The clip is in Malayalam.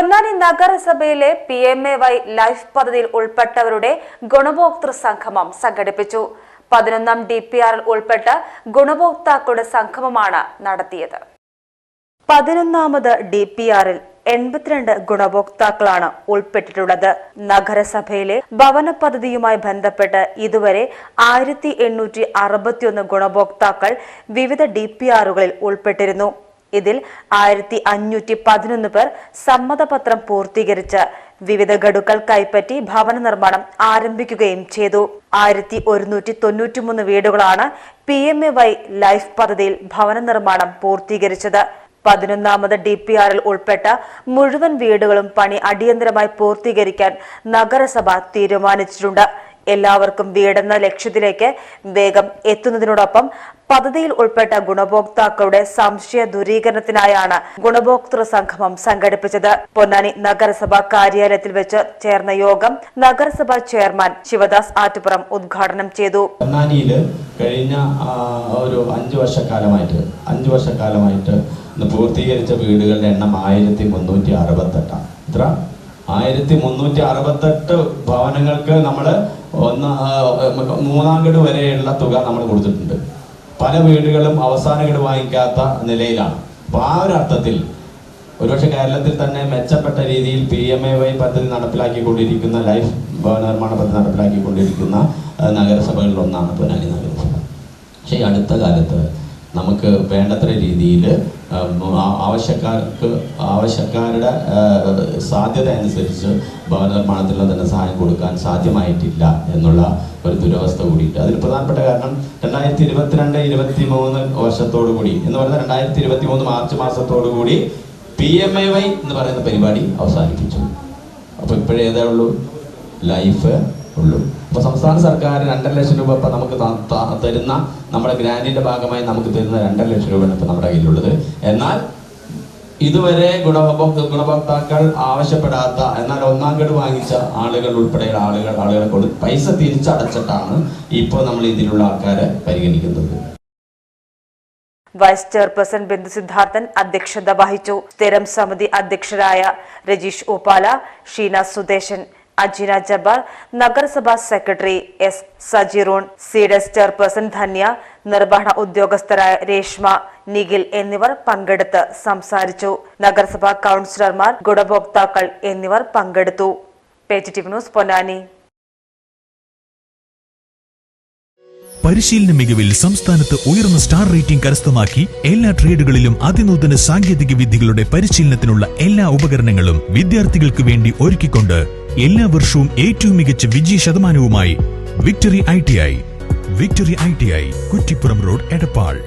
പൊന്നാനി നഗരസഭയിലെ P M A Y life പദ്ധതിയിൽ ഉൾപ്പെട്ടവരുടെ ഗുണഭോക്തൃ സംഗമം സംഘടിപ്പിച്ചു. പതിനൊന്നാം ഡി പി ആറിൽ ഉൾപ്പെട്ട ഗുണഭോക്താക്കളുടെ സംഗമമാണ് നടത്തിയത്. പതിനൊന്നാമത് ഡി പി ആറിൽ എൺപത്തിരണ്ട് ഗുണഭോക്താക്കളാണ് ഉൾപ്പെട്ടിട്ടുള്ളത്. നഗരസഭയിലെ ഭവന പദ്ധതിയുമായി ബന്ധപ്പെട്ട് ഇതുവരെ ആയിരത്തി എണ്ണൂറ്റി അറുപത്തിയൊന്ന് ഗുണഭോക്താക്കൾ വിവിധ ഡി പി ആറുകളിൽ ഉൾപ്പെട്ടിരുന്നു. ഇതിൽ ആയിരത്തി അഞ്ഞൂറ്റി പതിനൊന്ന് പേർ സമ്മതപത്രം പൂർത്തീകരിച്ച് വിവിധ ഗഡുക്കൾ കൈപ്പറ്റി ഭവന നിർമ്മാണം ആരംഭിക്കുകയും ചെയ്തു. ആയിരത്തി ഒരുന്നൂറ്റി തൊണ്ണൂറ്റിമൂന്ന് വീടുകളാണ് P M A Y life പദ്ധതിയിൽ ഭവന നിർമ്മാണം പൂർത്തീകരിച്ചത്. പതിനൊന്നാമത് ഡി പി ആറിൽ ഉൾപ്പെട്ട മുഴുവൻ വീടുകളും പണി അടിയന്തരമായി പൂർത്തീകരിക്കാൻ നഗരസഭ തീരുമാനിച്ചിട്ടുണ്ട്. എല്ലാവർക്കും വീടെന്ന ലക്ഷ്യത്തിലേക്ക് വേഗം എത്തുന്നതിനോടൊപ്പം പദ്ധതിയിൽ ഉൾപ്പെട്ട ഗുണഭോക്താക്കളുടെ സംശയ ദൂരീകരണത്തിനായാണ് ഗുണഭോക്തൃ സംഗമം സംഘടിപ്പിച്ചത്. പൊന്നാനി നഗരസഭാ കാര്യാലയത്തിൽ വെച്ച് ചേർന്ന യോഗം നഗരസഭാ ചെയർമാൻ ശിവദാസ് ആറ്റുപുറം ഉദ്ഘാടനം ചെയ്തു. പൊന്നാനിയിൽ കഴിഞ്ഞ ഒരു അഞ്ചു വർഷക്കാലമായിട്ട് അഞ്ചു വർഷക്കാലമായിട്ട് പൂർത്തീകരിച്ച വീടുകളുടെ എണ്ണം ആയിരത്തി മുന്നൂറ്റി അറുപത്തെട്ടാണ്. ഇത്ര ആയിരത്തി മുന്നൂറ്റി അറുപത്തെട്ട് ഭവനങ്ങൾക്ക് നമ്മൾ ഒന്ന് മൂന്നാം ഗഡ് വരെയുള്ള തുക നമ്മൾ കൊടുത്തിട്ടുണ്ട്. പല വീടുകളും അവസാന ഗഡ് വാങ്ങിക്കാത്ത നിലയിലാണ്. അപ്പോൾ ആ ഒരു അർത്ഥത്തിൽ ഒരുപക്ഷെ കേരളത്തിൽ തന്നെ മെച്ചപ്പെട്ട രീതിയിൽ പി എം എ വൈ പദ്ധതി നടപ്പിലാക്കിക്കൊണ്ടിരിക്കുന്ന ലൈഫ് നിർമ്മാണ പദ്ധതി നടപ്പിലാക്കിക്കൊണ്ടിരിക്കുന്ന നഗരസഭകളിലൊന്നാണ് പൊന്നാനി നഗരസഭ. പക്ഷേ ഈ അടുത്ത കാലത്ത് നമുക്ക് വേണ്ടത്ര രീതിയിൽ ആവശ്യക്കാർക്ക് ആവശ്യക്കാരുടെ സാധ്യത അനുസരിച്ച് ഭവന നിർമ്മാണത്തിനുള്ള ധനസഹായം കൊടുക്കാൻ സാധ്യമായിട്ടില്ല എന്നുള്ള ഒരു ദുരവസ്ഥ കൂടിയിട്ട്. അതിന് പ്രധാനപ്പെട്ട കാരണം രണ്ടായിരത്തി ഇരുപത്തിരണ്ട് ഇരുപത്തി മൂന്ന് വർഷത്തോടു കൂടി എന്ന് പറയുന്നത് രണ്ടായിരത്തി ഇരുപത്തി മൂന്ന് മാർച്ച് മാസത്തോടു കൂടി പി എം എ വൈ എന്ന് പറയുന്ന പരിപാടി അവസാനിപ്പിച്ചു. അപ്പോൾ ഇപ്പോഴേതേ ഉള്ളൂ. ലൈഫ് ഉള്ളൂ അപ്പോൾ സംസ്ഥാന സർക്കാർ രണ്ടര ലക്ഷം രൂപ ഇപ്പം നമുക്ക് തരുന്ന നമ്മുടെ ഗ്രാൻഡിന്റെ ഭാഗമായി നമുക്ക് തരുന്ന രണ്ടര ലക്ഷം രൂപയാണ് ഇപ്പം നമ്മുടെ കയ്യിലുള്ളത്. എന്നാൽ ഇതുവരെ ഗുണഭോക്ത ഗുണഭോക്താക്കൾ ആവശ്യപ്പെടാത്ത എന്നാൽ ഒന്നാം ഗഡ് വാങ്ങിച്ച ആളുകൾ ഉൾപ്പെടെയുള്ള ആളുകൾ ആളുകളെ കൊണ്ട് പൈസ തിരിച്ചടച്ചിട്ടാണ് ഇപ്പോൾ നമ്മൾ ഇതിലുള്ള ആൾക്കാരെ പരിഗണിക്കുന്നത്. വൈസ് ചെയർപേഴ്സൺ ബിന്ദു സിദ്ധാർത്ഥൻ അധ്യക്ഷത വഹിച്ചു. സ്ഥിരം സമിതി അധ്യക്ഷരായ രജീഷ് ഉപ്പാല ഷീന സുദേശൻ അജിന ജബ്ബാർ നഗരസഭാ secretary S Sajiroon C D S chairperson Dhanya നിർവഹണ ഉദ്യോഗസ്ഥരായ രേഷ്മ നിഖിൽ എന്നിവർ പങ്കെടുത്ത് സംസാരിച്ചു. നഗരസഭാ കൌൺസിലർമാർ ഗുണഭോക്താക്കൾ എന്നിവർ പങ്കെടുത്തു. ന്യൂസ് പൊന്നാനി. പരിശീലന മികവിൽ സംസ്ഥാനത്ത് ഉയർന്ന സ്റ്റാർ റേറ്റിംഗ് കരസ്ഥമാക്കി എല്ലാ ട്രേഡുകളിലും അതിനൂതന സാങ്കേതിക വിദ്യകളുടെ പരിശീലനത്തിനുള്ള എല്ലാ ഉപകരണങ്ങളും വിദ്യാർത്ഥികൾക്ക് വേണ്ടി ഒരുക്കിക്കൊണ്ട് എല്ലാ വർഷവും ഏറ്റവും മികച്ച വിജയ ശതമാനവുമായി Victory I T I Victory I T I Kuttippuram road Edappal.